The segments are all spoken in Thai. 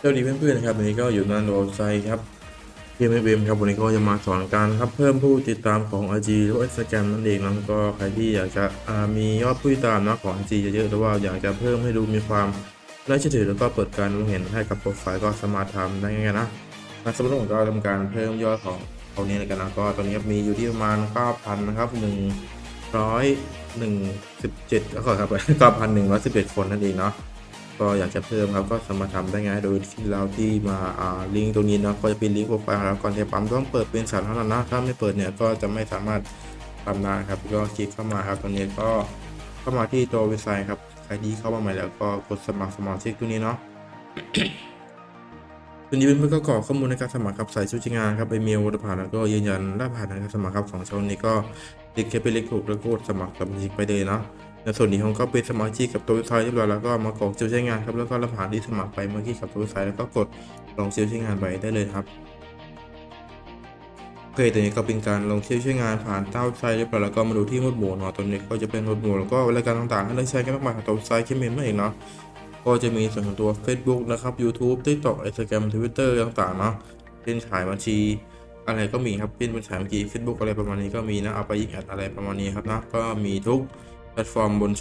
สวัสดีเพื่อนๆนะครับวันนี้ก็อยู่ในโรไซครับเกมเอ็มครับวันนี้ก็จะมาสอนการครับเพิ่มผู้ติดตามของ IG หรือว่า Instagram นั่นเองนะก็ใครที่อยากจะมียอดผู้ติดตามนะของ IG เยอะๆหรือว่าอยากจะเพิ่มให้ดูมีความน่าเชื่อถือแล้วก็เปิดการมองเห็นให้กับโปรไฟล์ก็สามารถทำได้ง่ายๆนะนะสำหรับผมก็ทำการเพิ่มยอดของตรงนี้เลยกันนะก็ตอนนี้มีอยู่ที่ประมาณ 9,000นะครับ1 117แล้วก็ครับ9,111 คนนั่นเองเนาะ ก็อยากจะเพิ่มครับก็สามารถทำได้ง่ายโดยที่เราที่มาอ่าลิงก์ตรงนี้เนาะก็จะเป็นลิงก์โปรไฟล์แล้วก่อนที่ปั๊มต้องเปิดเป็นสาธารณะถ้าไม่เปิดเนี่ยก็จะไม่สามารถทำได้ครับก็คลิกเข้ามาครับตรงนี้ก็เข้ามาที่ตัวเว็บไซต์ครับใครที่เข้ามาใหม่แล้วก็กดสมัครสมาชิกตรงนี้เนาะตัวนี้เป็นเพื่อก็กรอกข้อมูลในการสมัครครับใส่ชื่อจริงงานครับไปเมลวัตผ่านแล้วก็ยืนยันรหัสผ่านในการสมัครครับสองช่องนี้ก็คลิกแค่เป็นเลขถูกแล้วก็กดสมัครสมาชิกไปเลยเนาะ ในส่วนนี้ผมก็เป็นสมาชิกกับตัวเว็บไซต์เรียบร้อยแล้วก็มากรอกชื่อใช้งานครับแล้วก็รหัสที่สมัครไปเมื่อกี้กับตัวเว็บไซต์แล้วก็กดลงชื่อใช้งานไปได้เลยครับโอเคตัวนี้ก็เป็นการลงเชื่อใช้งานผ่านเต้าไซต์เรียบร้อยแล้วก็มาดูที่หมวดหมู่เนาะตัวนี้ก็จะเป็นหมวดหมู่แล้วก็รายการต่างๆให้ได้ใช้กันมากมายตัวเว็บไซต์แค่เมนนั่นเองเนาะก็จะมีส่วนของตัว Facebook นะครับ YouTube TikTok Instagram Twitter ต่างๆเนาะเป็นฉายบัญชีอะไรก็มีครับเป็นภาษาอังกฤษ Facebook อะไรประมาณนี้ก็มีนะเอาไปยิงแอดอะไรประมาณนี้ครับนะก็มีทุก พลตฟอร์มบน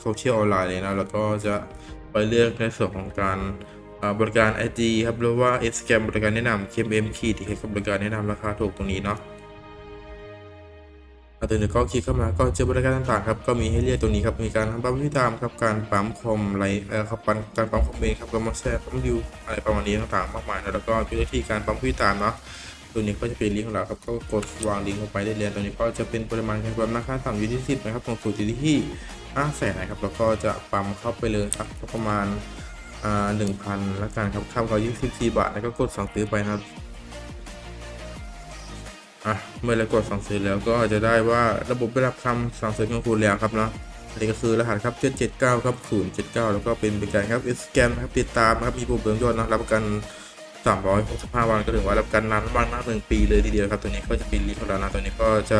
โซเชียลออนไลน์เลยนะ แล้วก็จะไปเลือกในส่วนของการบริการ IG ครับหรือว่า Instagram บริการแนะนำ KMM คีที่ให้กับบริการแนะนำราคาถูกตรงนี้เนาะอะตัวนี้ก็คลิกเข้ามาก็เจอบริการต่างๆครับก็มีให้เลือกตรงนี้ครับมีการทำปั๊มที่ตามครับการปั๊มคอมอะไรเอ่อครับการการปั๊มคอมเมนต์ครับก็มาแชร์ปั๊มวิวอะไรประมาณนี้ต่างๆมากมายนะแล้วก็วิธีการปั๊มที่ตามเนาะ ตัวนี้ก็จะเป็นลิงก์ของเราครับก็กดวางลิงก์ลงไปได้เลยตัวนี้ก็จะเป็นปริมาณการปั๊มราคาต่ำอยู่ที่10นะครับตรงสูตรอยู่ที่5แสนนะครับแล้วก็จะปั๊มเข้าไปเลยครับประมาณอ่า1,000ละกันครับข้ามเขา24บาทแล้วก็กดสั่งซื้อไปนะครับอะเมื่อเรากดสั่งซื้อแล้วก็จะได้ว่าระบบได้รับคำสั่งซื้อของคุณแล้วครับเนาะอันนี้ก็คือรหัสครับ779ครับ079 แล้วก็เป็นบริการครับสแกนครับติดตามครับมีปุ่มเติมยอดนะรับประกัน 365 วันก็ถึงว่ารับประกันนานมากหนึ่งปีเลยทีเดียวครับตัวนี้ก็จะเป็นลิงก์ของเรนะตัวนี้ก็จะ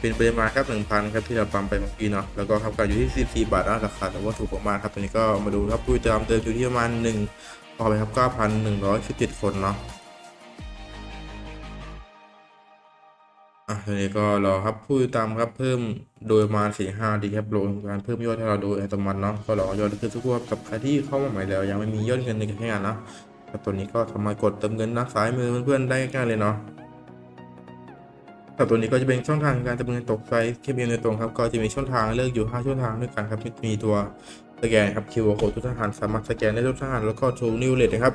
เป็นปริมาณครับ1,000ครับที่เราปั๊มไปเมื่อกี้เนาะแล้วก็ครับการอยู่ที่ 14 บาทนะราคาแต่ว่าถูกมากครับตัวนี้ก็มาดูครับผู้ติดตามเติมอยู่ที่ประมาณ1พอไปครับ9,117 คนเนาะอะตัวนี้ก็รอครับผู้ตามครับเพิ่มโดยประมาณ4-5ดีครับโดยการเพิ่มยอดให้เราโดยอัตโนมัติเนาะก็รอยอดขึ้นทุกวันกับใครที่เข้ามาใหม่แล้ว ยังไม่มียอดเงินในการใช้งานเนาะ ครับตัวนี้ก็สามากดเติมเงินนะซ้ายมือเพื่อนๆได้ง่ายเลยเนาะแต่ตัวนี้ก็จะเป็นช่องทางการเติมเงินตกไฟเคเบียโดยตรงครับ ก็จะมีช่องทางเลือกอยู่ 5 ช่องทางด้วยกันครับ มีตัวสแกนครับ QR code ทุกทหารสามารถสแกนได้ทุกทหารแล้วก็โชว์นิวเลทนะครับ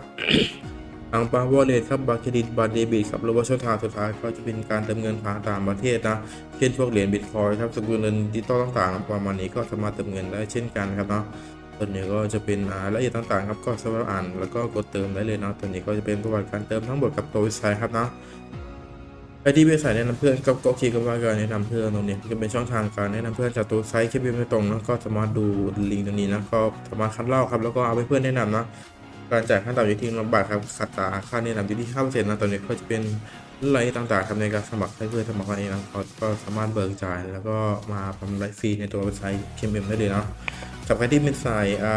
ทางปาวอลเลตครับบัตรเครดิตบัตรเดบิตครับหรือว่าช่องทางสุดท้ายก็จะเป็นการเติมเงินผ่านต่างประเทศนะ เช่นพวกเหรียญบิตคอยครับสกุลเงินดิจิตอลต่างๆประมาณนี้ก็สามารถเติมเงินได้เช่นกันครับเนาะ ตัวนี้ก็จะเป็นรายละเอียดต่างๆครับก็สามารถอ่านแล้วก็กดเติมได้เลยเนาะตัวนี้ก็จะเป็นประวัติการเติมทั้งหมดกับตัวเว็บไซต์ครับเนาะไปที่เว็บไซต์แนะนำเพื่อนก็ก็คลิกเข้ามาการแนะนำเพื่อนตรงนี้ก็เป็นช่องทางการแนะนำเพื่อนจากตัวไซต์คลิปวิดีโอตรงนะก็สามารถดูลิงก์ตรงนี้นะก็สามารถคัดลอกครับแล้วก็เอาไปเพื่อนแนะนำนะการจ่ายค่าต่ำอยู่ที่ลำบากครับขัดตาค่าแนะนำอยู่ที่5%นต์นะตัวนี้ก็จะเป็นรายละเอียดต่างๆครับในการสมัครให้เพื่อนสมัครกันเองนะก็สามารถเบิกจ่ายแล้วก็มาทำรายฟรีในตัวเว็บไซต์ KMM ได้เลยเนาะ สำหรับใครที่เป็นสายอ่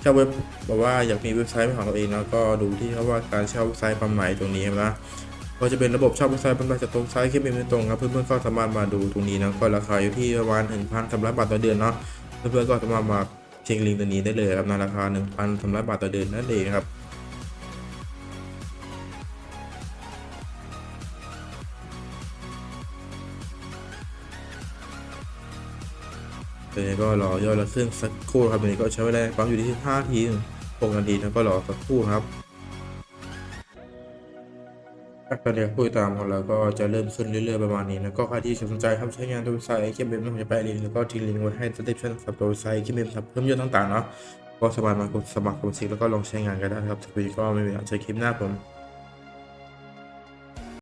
เช่าเว็บบอกว่าอยากมีเว็บไซต์เป็นของตัวเองนะก็ดูที่เขาว่าการเช่าเว็บไซต์ปั๊มไหนตรงนี้นะก็จะเป็นระบบเช่าเว็บไซต์ปั๊มไหนจากตรงไซต์แค่เป็นตรงครับเพื่อนๆก็สามารถมาดูตรงนี้นะก็ราคาอยู่ที่ประมาณหนึ่งพันสามร้อยบาทต่อเดือนเนาะเพื่อนๆก็สามารถมาเช็คลิงก์ตัวนี้ได้เลยครับในราคาหนึ่งพันสามร้อยบาทต่อเดือนนั่นเองครับ ตัวนี้ก็รอย่อดละขึ้นสักครู่ครับตัวนี้ก็ใช้เวลาปั๊มอยู่ที่5ทีถึง6นาทีนะก็รอสักครู่ครับตอนนี้ผู้ติดตามของเราก็จะเริ่มขึ้นเรื่อยๆประมาณนี้นะก็ใครที่สนใจครับใช้งานตัวเว็บไซต์เกมเบมผมจะไปลิงก์แล้วก็ทิ้งลิงก์ไว้ให้สเตปชั่นกับตัวเว็บไซต์เกมเบมครับเพิ่มยอดต่างๆเนาะก็สามารถมากดสมัครกดสิแล้วก็ลองใช้งานกันได้ครับสปีก็ไม่มีอะไรใช้คลิปหน้าผม